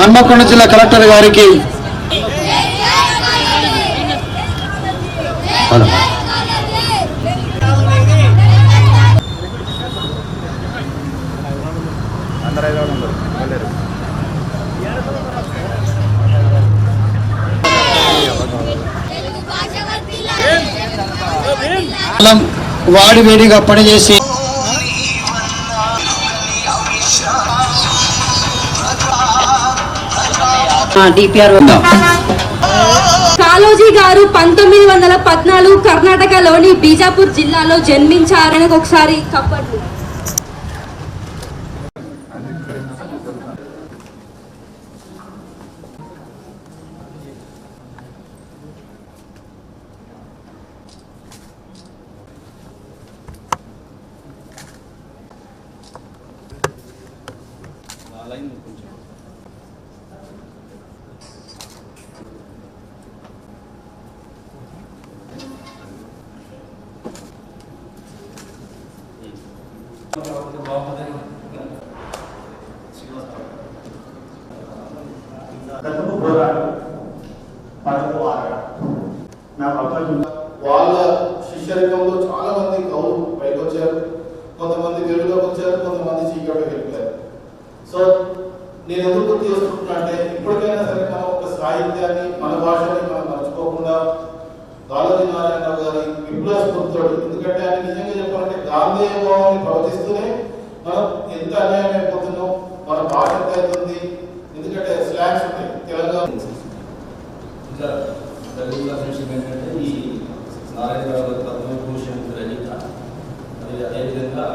హన్మకొండ జిల్లా కలెక్టర్ గారికి వాడి వేడిగా పనిచేసి డిపిఆర్ కాళోజీ గారు పంతొమ్మిది వందల పద్నాలుగు కర్ణాటకలోని బీజాపూర్ జిల్లాలో జన్మించారని ఒకసారి కప్పట్లు. కథకు పోరాడు పడకు ఆరాడు నాకు అవకాశం వాళ్ళ శిష్యరికంలో చాలా మంది కవులు పైకి వచ్చారు కొంతమంది వెలుగులోకి వచ్చారు కొంతమంది చీకటిలోకి వెళ్ళిపోయారు సో నేను ఎందుకు గుర్తు అంటే ఇప్పటికైనా సరే మనం ఒక సాహిత్యాన్ని మన భాషని మనం మర్చిపోకుండా గాలజీ నారాయణరావు గారి విప్లవ ఎందుకంటే ఆయన నిజంగా గాంధేయ భావాన్ని ప్రవచిస్తూనే మనం ఎంత అన్యాయం అయిపోతున్నాం మన భాష ఎంత అవుతుంది ఎందుకంటే స్లాంగ్స్ ఉన్నాయి తెలంగాణ ఇంకా తెలుగులో ఫ్రెండ్షిప్ ఏంటంటే ఈ నారాయణరావు గారి పద్మభూషణ్ రచయిత మరి అదేవిధంగా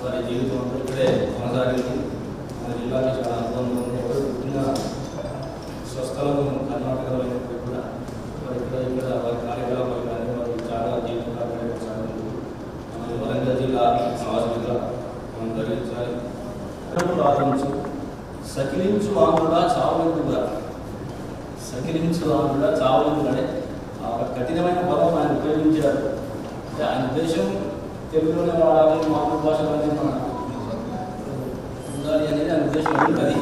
వారి జీవితం ఇక్కడే కొనసాగింది. మన జిల్లాకి చాలా అనుబంధం ఉంది ఎవరు పుట్టిన స్వస్థలం కర్ణాటకలో అయినప్పటికీ కూడా వారి ఇక్కడ ఇక్కడ వారి కార్యకలాపాలు కానీ వారు చాలా జీవితాలు కొనసాగింది మన వరంగల్ జిల్లా సమాజంగా మనం ధరించాలి ప్రార్థించు సకిలించు ఆంధ్రుడా చావులంటుగా సకిలించు ఆంధ్రుడా చావులంటుగానే ఆ ఒక కఠినమైన పదం ఆయన ఉపయోగించారు. అంటే ఆయన ఉద్దేశం తెలుగులోనే వాడాలి మాతృభాషలోనే మన ఉండాలి అనేది ఆయన ఉద్దేశం. ఉంటుంది